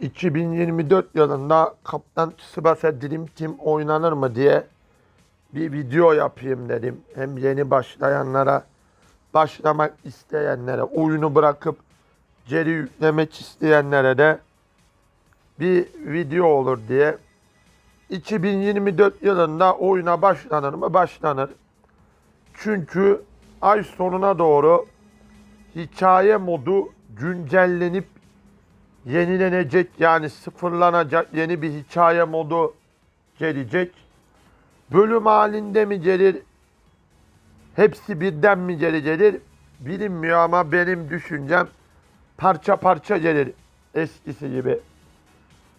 2024 yılında Kaptan Tsubasa Dream Team oynanır mı diye bir video yapayım dedim. Hem yeni başlayanlara, başlamak isteyenlere, oyunu bırakıp geri yüklemek isteyenlere de bir video olur diye. 2024 yılında oyuna başlanır mı? Başlanır. Çünkü ay sonuna doğru hikaye modu güncellenip yenilenecek yani sıfırlanacak yeni bir hikaye modu gelecek. Bölüm halinde mi gelir? Hepsi birden mi geri gelir? Bilinmiyor ama benim düşüncem parça parça gelir eskisi gibi.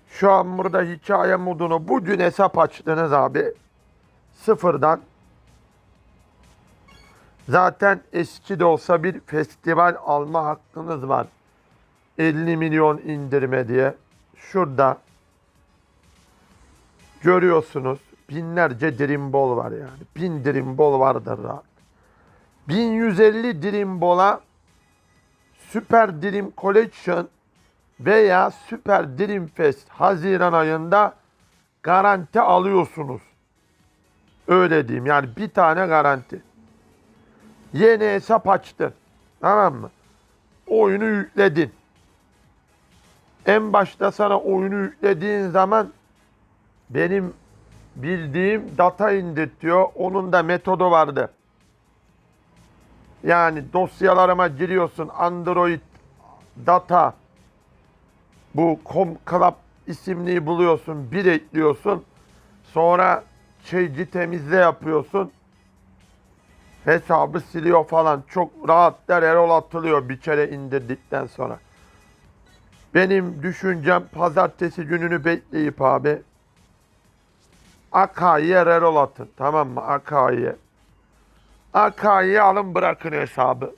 Şu an burada hikaye modunu bugün hesap açtınız abi. Sıfırdan. Zaten eski de olsa bir festival alma hakkınız var. 50 milyon indirme diye. Şurada görüyorsunuz binlerce Ball var yani. Bin Ball vardır rahat. 1150 Dream Ball'a Super Dream Collection veya Super Dream Fest Haziran ayında garanti alıyorsunuz. Öyle diyeyim yani bir tane garanti. Yeni hesap açtın. Tamam mı? Oyunu yükledin. En başta sana oyunu yüklediğin zaman benim bildiğim data indirtiyor. Onun da metodu vardı. Yani dosyalarıma giriyorsun. Android data. Bu com club isimliği buluyorsun. Bir ekliyorsun. Sonra şeyci temizle yapıyorsun. Hesabı siliyor falan. Çok rahat der error atılıyor bir kere indirdikten sonra benim düşüncem pazartesi gününü bekleyip abi Akai'ye error atın tamam mı Akai'ye Akai'yi alın bırakın hesabı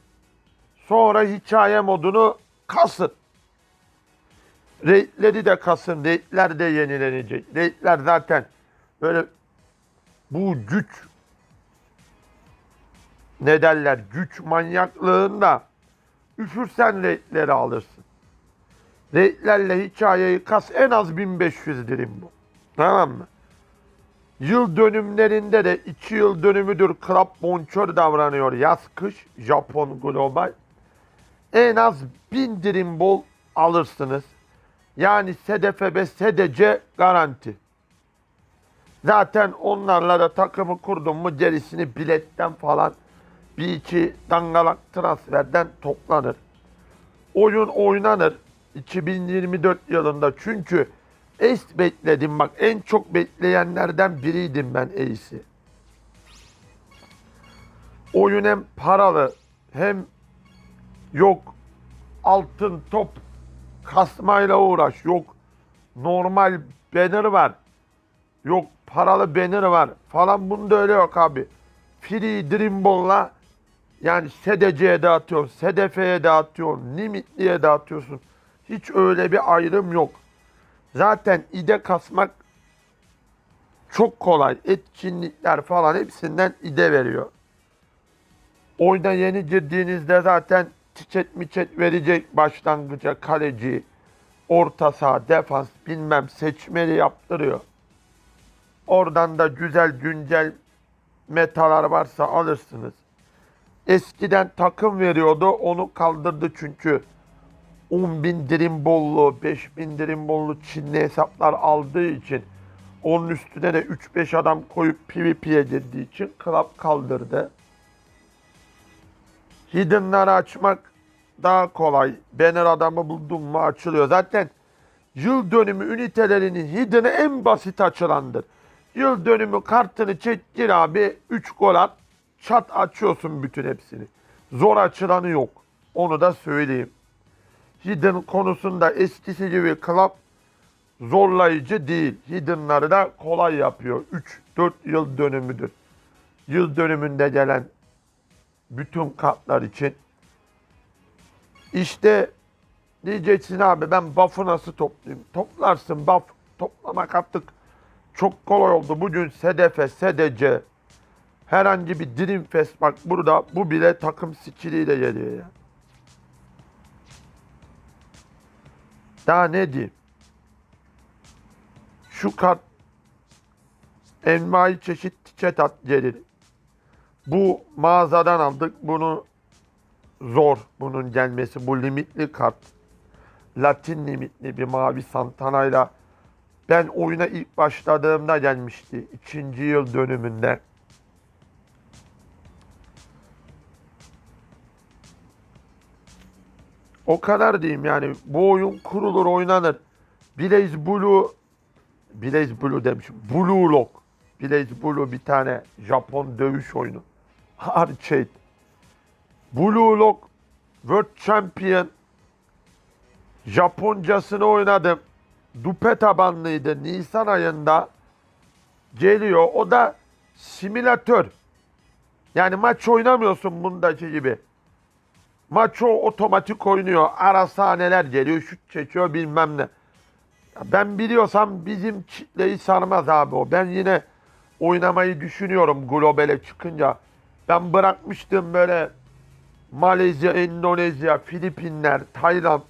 sonra hikaye modunu kasın Rate'leri de kasın. Rate'ler de yenilenecek. Rate'ler zaten böyle bu güç ne derler güç manyaklığında üfürsen rate'leri alırsın. Rate'lerle hikayeyi kas en az 1500 dirim bu. Tamam mı? Yıl dönümlerinde de 2 yıl dönümüdür Club Bonçör davranıyor yaz kış Japon Global. En az 1000 dirim bol alırsınız. Yani SDFB, SDC garanti. Zaten onlarla da takımı kurdum mu gerisini biletten falan bir iki dangalak transferden toplanır. Oyun oynanır 2024 yılında çünkü Ace bekledim bak en çok bekleyenlerden biriydim ben Ace'i. Oyun hem paralı hem yok altın top kasmayla uğraş. Yok normal banner var. Yok paralı banner var falan. Bunda öyle yok abi. Free Dream Ball'la yani SDC'ye dağıtıyorsun, SDF'ye dağıtıyorsun, Limitli'ye dağıtıyorsun. Hiç öyle bir ayrım yok. Zaten ide kasmak çok kolay. Etkinlikler falan hepsinden ide veriyor. Oyuna yeni girdiğinizde zaten çiçek miçet verecek başlangıca kaleci, orta saha, defans bilmem seçmeli yaptırıyor. Oradan da güzel güncel metalar varsa alırsınız. Eskiden takım veriyordu onu kaldırdı çünkü 10 bin dirim bollu, 5 bin dirim bollu Çinli hesaplar aldığı için onun üstüne de 3-5 adam koyup PvP'ye girdiği için club kaldırdı. Hidden'ları açmak daha kolay. Banner adamı buldum mu açılıyor. Zaten yıl dönümü ünitelerinin hidden'ı en basit açılandır. Yıl dönümü kartını çek gir abi 3 gol at. Çat açıyorsun bütün hepsini. Zor açılanı yok. Onu da söyleyeyim. Hidden konusunda eskisi gibi club zorlayıcı değil. Hidden'ları da kolay yapıyor. 3-4 yıl dönümüdür. Yıl dönümünde gelen bütün kartlar için. İşte diyeceksin abi ben buff'ı nasıl toplayayım? Toplarsın buff. Toplamak artık çok kolay oldu. Bugün SDF, SDC, herhangi bir Dream Fest bak burada bu bile takım skilliyle geliyor ya. Daha ne diyeyim? Şu kart envai çeşit çetat gelir. Bu mağazadan aldık. Bunu zor bunun gelmesi. Bu limitli kart. Latin limitli bir mavi Santana'yla ben oyuna ilk başladığımda gelmişti. ikinci yıl dönümünde. O kadar diyeyim yani. Bu oyun kurulur oynanır. Blaze Blue Blaze Blue demişim. Blue Lock. Blaze Blue bir tane Japon dövüş oyunu. Arcade. Blue Lock World Champion Japoncasını oynadım. Dupe tabanlıydı. Nisan ayında geliyor. O da simülatör. Yani maç oynamıyorsun bundaki gibi. Maç o otomatik oynuyor. Ara sahneler geliyor. Şut çekiyor bilmem ne. Ben biliyorsam bizim kitleyi sarmaz abi o. Ben yine oynamayı düşünüyorum globale çıkınca. Ben bırakmıştım böyle Malezya, Endonezya, Filipinler, Tayland.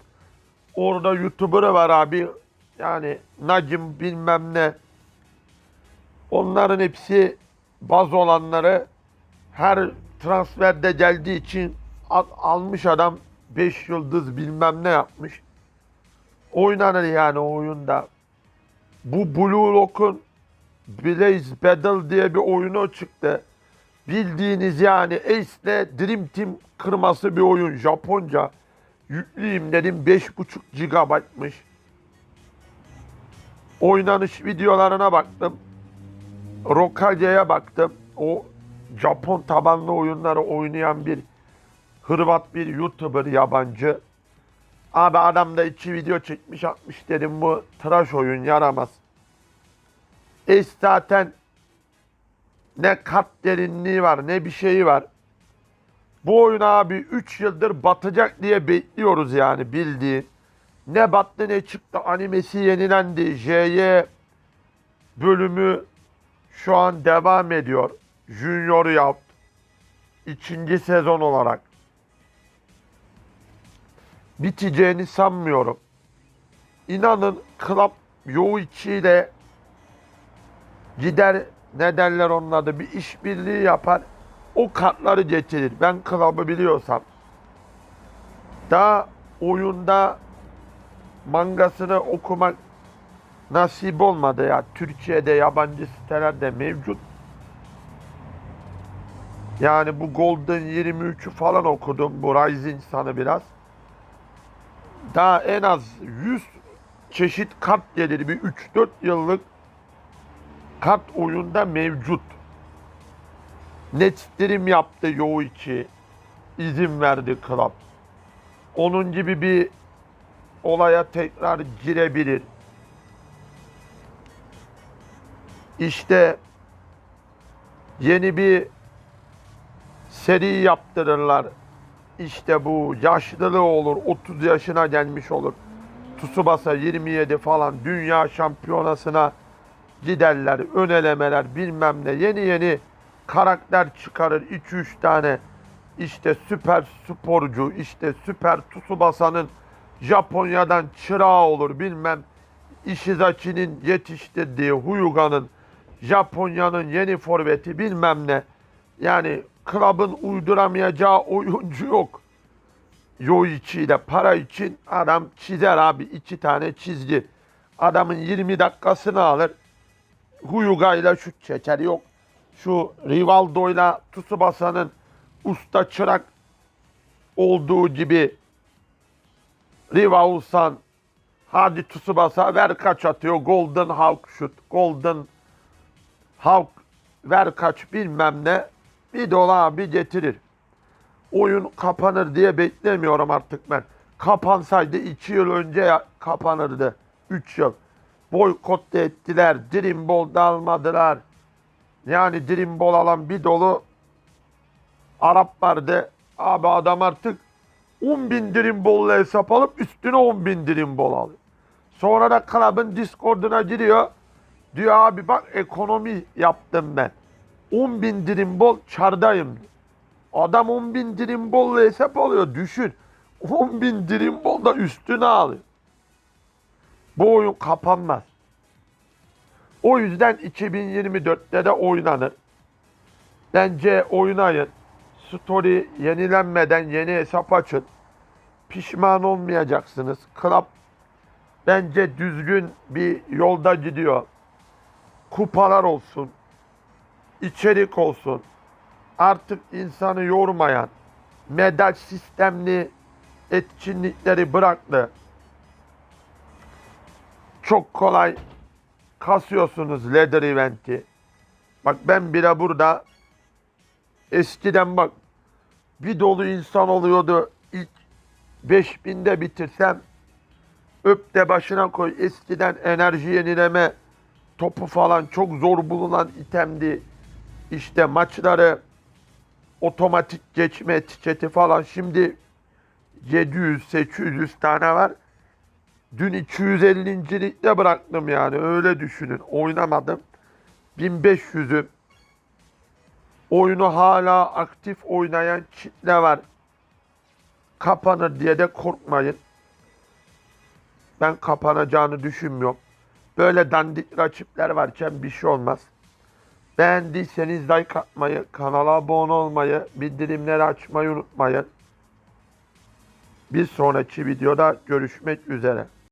Orada YouTuber'ı var abi. Yani Nacim bilmem ne. Onların hepsi baz olanları her transferde geldiği için al- almış adam 5 yıldız bilmem ne yapmış. Oynanır yani o oyunda. Bu Blue Lock'un Blaze Battle diye bir oyunu çıktı. Bildiğiniz yani Ace'le Dream Team kırması bir oyun Japonca. Yükleyeyim dedim 5.5 GB'mış. Oynanış videolarına baktım. Rokage'ye baktım. O Japon tabanlı oyunları oynayan bir Hırvat bir YouTuber yabancı. Abi adam da iki video çekmiş atmış dedim bu tıraş oyun yaramaz. E zaten ne kat derinliği var ne bir şeyi var. Bu oyun abi 3 yıldır batacak diye bekliyoruz yani bildiğin. Ne battı ne çıktı animesi yenilendi. JY bölümü şu an devam ediyor. Junior yaptı. İkinci sezon olarak. Biteceğini sanmıyorum. İnanın Club Yoichi ile gider ne derler onun adı bir işbirliği yapar. O kartları getirir. Ben Club'ı biliyorsam. Daha oyunda mangasını okumak nasip olmadı ya. Türkiye'de yabancı sitelerde mevcut. Yani bu Golden 23'ü falan okudum. Bu Rising Sun'ı biraz. Daha en az 100 çeşit kart gelir. Bir 3-4 yıllık kart oyunda mevcut. Netstream yaptı Yoichi. izin verdi Club. Onun gibi bir olaya tekrar girebilir. İşte yeni bir seri yaptırırlar. İşte bu yaşlılığı olur, 30 yaşına gelmiş olur. Tsubasa 27 falan dünya şampiyonasına giderler, ön elemeler bilmem ne. Yeni yeni karakter çıkarır 2-3 tane. İşte süper sporcu işte süper Tsubasa'nın Japonya'dan çırağı olur bilmem. Ishizaki'nin yetiştirdiği Huyuga'nın Japonya'nın yeni forveti bilmem ne. Yani Club'ın uyduramayacağı oyuncu yok. Yoichi ile para için adam çizer abi iki tane çizgi. Adamın 20 dakikasını alır. Huyuga ile şut çeker yok. Şu Rivaldo ile Tsubasa'nın usta çırak olduğu gibi Rivalsan hadi Tsubasa ver kaç atıyor. Golden Hawk şut. Golden Hawk ver kaç bilmem ne. Bir dola abi getirir. Oyun kapanır diye beklemiyorum artık ben. Kapansaydı 2 yıl önce kapanırdı. 3 yıl. Boykot da ettiler. Dream Ball da almadılar. Yani Dream Ball alan bir dolu Arap vardı. Abi adam artık 10 bin Dream Ball'la hesap alıp üstüne 10 bin Dream Ball alıyor. Sonra da Club'ın Discord'una giriyor. Diyor abi bak ekonomi yaptım ben. 10 bin Dream Ball çardayım. Adam 10 bin Dream Ball'la hesap alıyor. Düşün. 10 bin Dream Ball da üstüne alıyor. Bu oyun kapanmaz. O yüzden 2024'te de oynanır. Bence oynayın. Story yenilenmeden yeni hesap açın. Pişman olmayacaksınız. Club bence düzgün bir yolda gidiyor. Kupalar olsun. İçerik olsun. Artık insanı yormayan medal sistemli etkinlikleri bıraktı. Çok kolay kasıyorsunuz ladder eventi. Bak ben bile burada eskiden bak bir dolu insan oluyordu. İlk 5000'de bitirsem öp de başına koy. Eskiden enerji yenileme topu falan çok zor bulunan itemdi. İşte maçları otomatik geçme etiketi falan şimdi 700-800 tane var. Dün 250. ligde bıraktım yani öyle düşünün. Oynamadım. 1500'üm. Oyunu hala aktif oynayan kitle var. Kapanır diye de korkmayın. Ben kapanacağını düşünmüyorum. Böyle dandik rakipler varken bir şey olmaz. Beğendiyseniz like atmayı, kanala abone olmayı, bildirimleri açmayı unutmayın. Bir sonraki videoda görüşmek üzere.